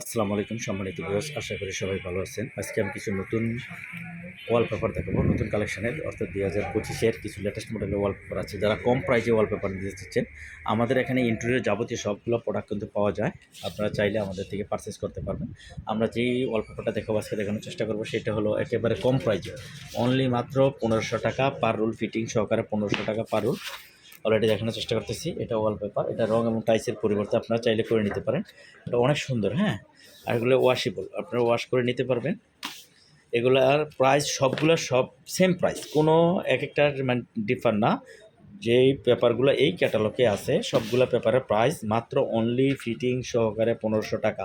আসসালামু আলাইকুম, সম্মানিত ভিউয়ার্স আশা করি সবাই ভালো আছেন। আজকে আমি কিছু নতুন ওয়ালপেপার দেখাবো, নতুন কালেকশনের অর্থাৎ দুই হাজার পঁচিশের কিছু লেটেস্ট মডেলের ওয়ালপেপার আছে। যারা কম প্রাইজে ওয়ালপেপার নিতে চাচ্ছেন, আমাদের এখানে ইন্টেরিয়র যাবতীয় সবগুলো প্রোডাক্ট কিন্তু পাওয়া যায়। আপনারা চাইলে আমাদের থেকে পারচেস করতে পারবেন। আমরা যেই ওয়ালপেপারটা দেখাবো, আজকে দেখানোর চেষ্টা করব, সেটা হলো একেবারে কম প্রাইজে অনলি মাত্র পনেরোশো টাকা পার রুল ফিটিং সহকারে পনেরোশো টাকা পার রুল অলরেডি দেখানোর চেষ্টা করতেছি। এটা ওয়ালপেপার এটা রং এবং টাইসের পরিবর্তে আপনারা চাইলে করে নিতে পারেন। এটা অনেক সুন্দর হ্যাঁ? আর এগুলো ওয়াশেবল আপনারা ওয়াশ করে নিতে পারবেন। এগুলার প্রাইস সবগুলো সব সেম প্রাইস কোনো এক একটার মানে ডিফার না। যেই পেপারগুলো এই ক্যাটালগে আছে, সবগুলো পেপারের প্রাইস মাত্র অনলি ফিটিং সহকারে পনেরোশো টাকা।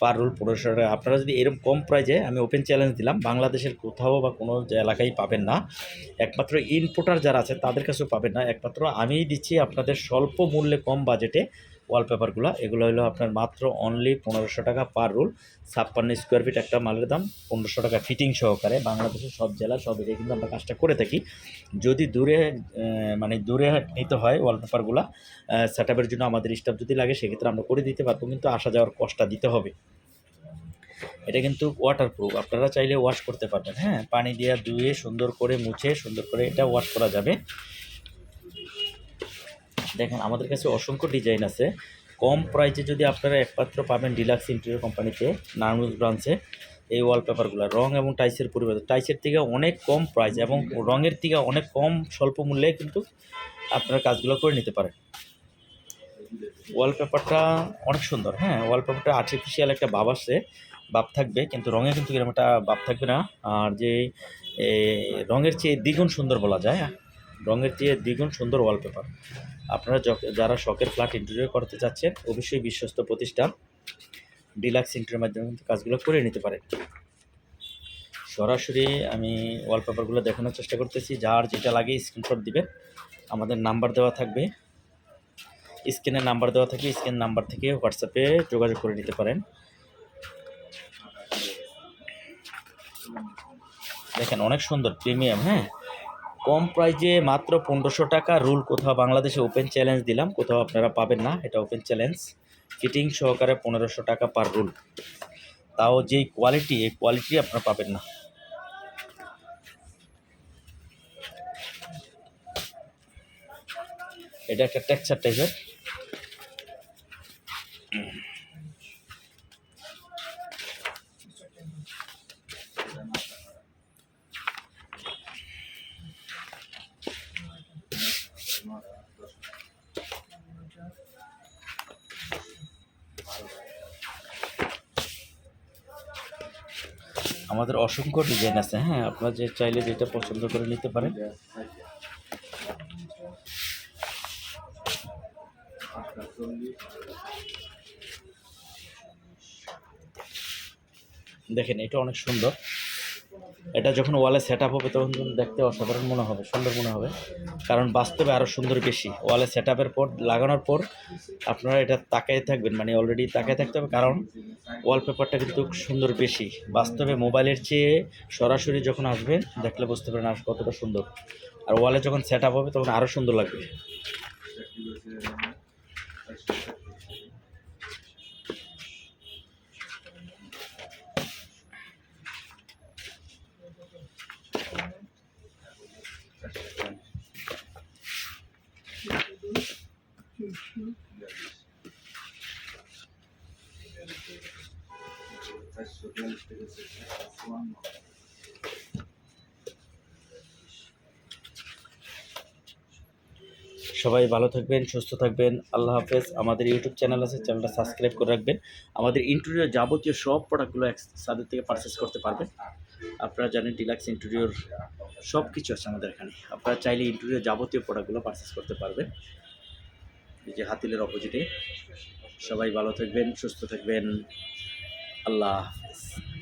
পার রুল পনেরোশো টাকা আপনারা যদি এরকম কম প্রাইজে আমি ওপেন চ্যালেঞ্জ দিলাম, বাংলাদেশের কোথাও বা কোনো এলাকায় পাবেন না। একমাত্র ইনপোর্টার যারা আছে তাদের কাছেও পাবেন না। একমাত্র আমিই দিচ্ছি আপনাদের স্বল্প মূল্যে কম বাজেটে ওয়ালপেপারগুলো এগুলো হলো আপনার মাত্র অনলি পনেরোশো টাকা পার রুল ছাপ্পান্ন স্কোয়ার ফিট একটা মালের দাম, পনেরোশো টাকা ফিটিং সহকারে, বাংলাদেশের সব জেলা, সব এরিয়া কিন্তু আমরা কাজটা করে থাকি। যদি দূরে মানে দূরে নিতে হয় ওয়ালপেপারগুলো সেট আপের জন্য আমাদের স্টাফ যদি লাগে, সেক্ষেত্রে আমরা করে দিতে পারব, কিন্তু আসা যাওয়ার কষ্টটা দিতে হবে। এটা কিন্তু ওয়াটার প্রুফ আপনারা চাইলে ওয়াশ করতে পারবেন হ্যাঁ? পানি দিয়ে ধুয়ে, সুন্দর করে মুছে, সুন্দর করে এটা ওয়াশ করা যাবে। দেখেন, আমাদের কাছে অসংখ্য ডিজাইন আছে। কম প্রাইসে যদি আপনারা একমাত্র পাবেন ডিলাক্স ইন্টেরিয়র কোম্পানিতে নারায়ণগঞ্জ ব্রাঞ্চে এই ওয়ালপেপারগুলো রং এবং টাইসের পরিবর্তে টাইসের থেকে অনেক কম প্রাইস এবং রঙের থেকে অনেক কম স্বল্প মূল্যে কিন্তু আপনারা কাজগুলো করে নিতে পারেন। ওয়ালপেপারটা অনেক সুন্দর হ্যাঁ? ওয়ালপেপারটা আর্টিফিশিয়াল একটা ভাব আসছে ভাব থাকবে, কিন্তু রঙে কিন্তু এরকম একটা ভাব থাকবে না। আর যে রঙের চেয়ে দ্বিগুণ সুন্দর বলা যায় রঙের চেয়ে দ্বিগুণ সুন্দর ওয়ালপেপার আপনারা যারা শখের ফ্ল্যাট ইন্টেরিয়র করতে চাচ্ছেন, অবশ্যই বিশ্বস্ত প্রতিষ্ঠান ডিলাক্স ইন্টেরিয়র মাধ্যমে কিন্তু কাজগুলো করে নিতে পারেন। সরাসরি আমি ওয়ালপেপারগুলো দেখানোর চেষ্টা করতেছি। যার যেটা লাগে স্ক্রিনশট দিবেন। আমাদের নাম্বার দেওয়া থাকবে। স্ক্রিনের নাম্বার দেওয়া থাকে স্ক্রিন নাম্বার থেকে হোয়াটসঅ্যাপে যোগাযোগ করে নিতে পারেন। দেখেন, অনেক সুন্দর প্রিমিয়াম হ্যাঁ? কম প্রাইজে মাত্র পনেরোশো টাকা রুল কোথাও বাংলাদেশে ওপেন চ্যালেঞ্জ দিলাম, কোথাও আপনারা পাবেন না, এটা ওপেন চ্যালেঞ্জ। ফিটিং সহকারে পনেরোশো টাকা পার রুল। তাও যেই কোয়ালিটি এই কোয়ালিটি আপনারা পাবেন না। এটা একটা টেক্সচার টাইপের আমাদের অসংখ্য ডিজাইন আছে। হ্যাঁ আপনারা যে চাইলে যেটা পছন্দ করে নিতে পারেন। দেখেন, এটা অনেক সুন্দর। এটা যখন ওয়ালে সেট আপ হবে তখন দেখতে অসাধারণ মনে হবে, সুন্দর মনে হবে। কারণ বাস্তবে আরও সুন্দর বেশি। ওয়ালে সেট আপের পর, লাগানোর পর আপনারা এটা তাকায় থাকবেন মানে অলরেডি তাকায় থাকতে হবে। কারণ ওয়ালপেপারটা কিন্তু সুন্দর বেশি। বাস্তবে মোবাইলের চেয়ে সরাসরি যখন আসবেন দেখলে বুঝতে পারেন আর কতটা সুন্দর। আর ওয়ালে যখন সেট আপ হবে তখন আরও সুন্দর লাগবে। সবাই ভালো থাকবেন, সুস্থ থাকবেন। আল্লাহ হাফেজ। আমাদের ইউটিউব চ্যানেল আছে, চ্যানেলটা সাবস্ক্রাইব করে রাখবেন। আমাদের ইন্টেরিয়র যাবতীয় সব প্রোডাক্টগুলো সাদের থেকে পারচেস করতে পারবেন। আপনারা জানেন ডিলাক্স ইন্টেরিয়র সব কিছু আছে আমাদের এখানে। আপনারা চাইলে ইন্টেরিয়র যাবতীয় প্রোডাক্টগুলো পারচেস করতে পারবেন। এই যে হাতিলের অপোজিটে। সবাই ভালো থাকবেন সুস্থ থাকবেন। আল্লাহ হাফেজ।